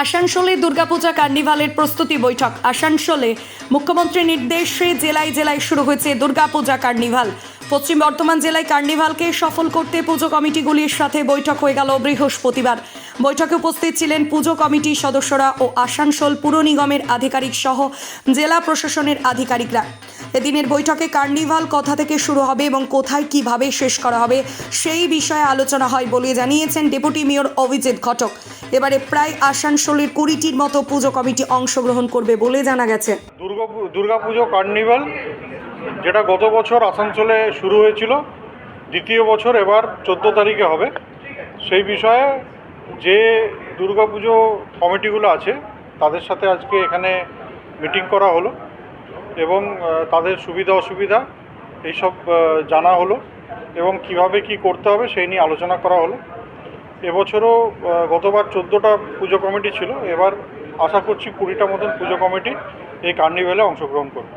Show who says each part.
Speaker 1: আসানসোলে দুর্গাপূজা কার্নিভালের প্রস্তুতি বৈঠক। আসানসোলে মুখ্যমন্ত্রীর নির্দেশে জেলায় জেলায় শুরু হয়েছে দুর্গাপূজা কার্নিভাল। পশ্চিম বর্ধমান জেলায় কার্নিভালকে সফল করতে পুজো কমিটিগুলির সাথে বৈঠক হয়ে গেল বৃহস্পতিবার। বৈঠকে উপস্থিত ছিলেন পুজো কমিটির সদস্যরা ও আসানসোল পুর নিগমের আধিকারিক সহ জেলা প্রশাসনের আধিকারিকরা। এদিনের বৈঠকে কার্নিভাল কথা থেকে শুরু হবে এবং কোথায় কীভাবে শেষ করা হবে সেই বিষয়ে আলোচনা হয় বলে জানিয়েছেন ডেপুটি মেয়র অভিজিৎ ঘটক। এবারে প্রায় আসানসোলের কুড়িটির মতো পুজো কমিটি অংশগ্রহণ করবে বলে জানা গেছে।
Speaker 2: দুর্গা দুর্গাপুজো কার্নিভাল, যেটা গত বছর আসানসোলে শুরু হয়েছিল, দ্বিতীয় বছর এবার চোদ্দ তারিখে হবে। সেই বিষয়ে যে দুর্গাপুজো কমিটিগুলো আছে, তাদের সাথে আজকে এখানে মিটিং করা হলো। এবং তাদের সুবিধা অসুবিধা, এইসব জানা হলো এবং কীভাবে কি করতে হবে সেই নিয়ে আলোচনা করা হলো। এবছরও গতবার চোদ্দোটা পুজো কমিটি ছিল, এবার আশা করছি কুড়িটা মতন পুজো কমিটি এই কার্নিভেলে অংশগ্রহণ করবে।